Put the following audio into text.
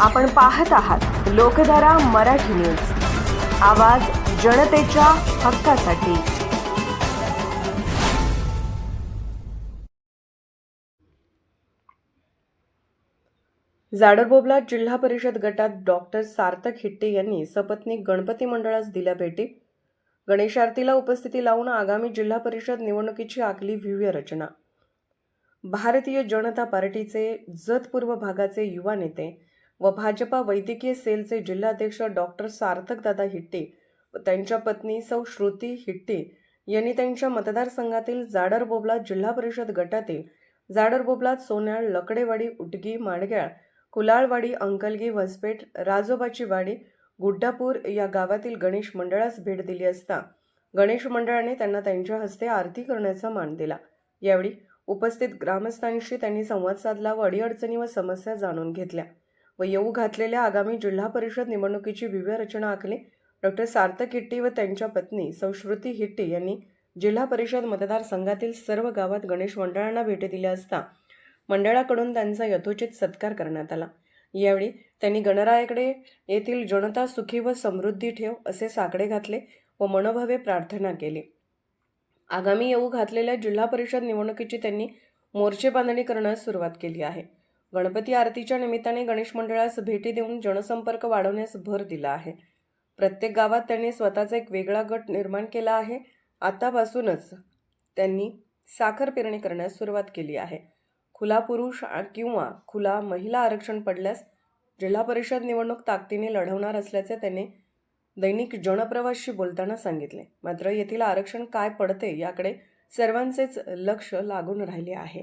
आपण पाहत आहात लोकधारा मराठी न्यूज. आवाज जनतेच्या हक्कासाठी. जाडरबोबला जिल्हा परिषद गटात डॉक्टर सार्थक हिट्टे यांनी सपत्नीक गणपती मंडळास दिल्या भेटी. गणेश आरतीला उपस्थिती लावून आगामी जिल्हा परिषद निवडणुकीची आखली व्यूह रचना. भारतीय जनता पार्टीचे जतपूर्व भागाचे युवा नेते व भाजपा वैद्यकीय सेलचे जिल्हाध्यक्ष डॉक्टर सार्थकदादा हिट्टे व त्यांच्या पत्नी सौ श्रुती हिट्टे यांनी त्यांच्या मतदारसंघातील जाडरबोबला जिल्हा परिषद गटातील जाडरबोबलात सोन्याळ लकडेवाडी उटगी माडग्याळ कुलाळवाडी अंकलगी वसपेठ राजोबाची वाडी गुड्डापूर या गावातील गणेश मंडळास भेट दिली असता गणेश मंडळाने त्यांना त्यांच्या हस्ते आरती करण्याचा मान दिला. यावेळी उपस्थित ग्रामस्थांशी त्यांनी संवाद साधला व अडीअडचणी व समस्या जाणून घेतल्या. व येऊ घातलेल्या आगामी जिल्हा परिषद निवडणुकीची व्यूह रचना आखली. डॉक्टर सार्थक हिट्टी व त्यांच्या पत्नी संश्रुती हिट्टी यांनी जिल्हा परिषद मतदारसंघातील सर्व गावात गणेश मंडळांना भेटी दिल्या असता मंडळाकडून त्यांचा यथोचित सत्कार करण्यात आला. यावेळी त्यांनी गणरायाकडे येथील जनता सुखी व समृद्धी ठेव असे साकडे घातले व मनोभावे प्रार्थना केली. आगामी येऊ घातलेल्या जिल्हा परिषद निवडणुकीची त्यांनी मोर्चे बांधणी करण्यास सुरुवात केली आहे. गणपती आरतीच्या निमित्ताने गणेश मंडळास भेटी देऊन जनसंपर्क वाढवण्यास भर दिला आहे. प्रत्येक गावात त्यांनी स्वतःचा एक वेगळा गट निर्माण केला आहे. आतापासूनच त्यांनी साखर पेरणी करण्यास सुरुवात केली आहे. खुला पुरुष किंवा खुला महिला आरक्षण पडल्यास जिल्हा परिषद निवडणूक ताकदीने लढवणार असल्याचे त्यांनी दैनिक जनप्रवासशी बोलताना सांगितले. मात्र येथील आरक्षण काय पडते याकडे सर्वांचेच लक्ष लागून राहिले आहे.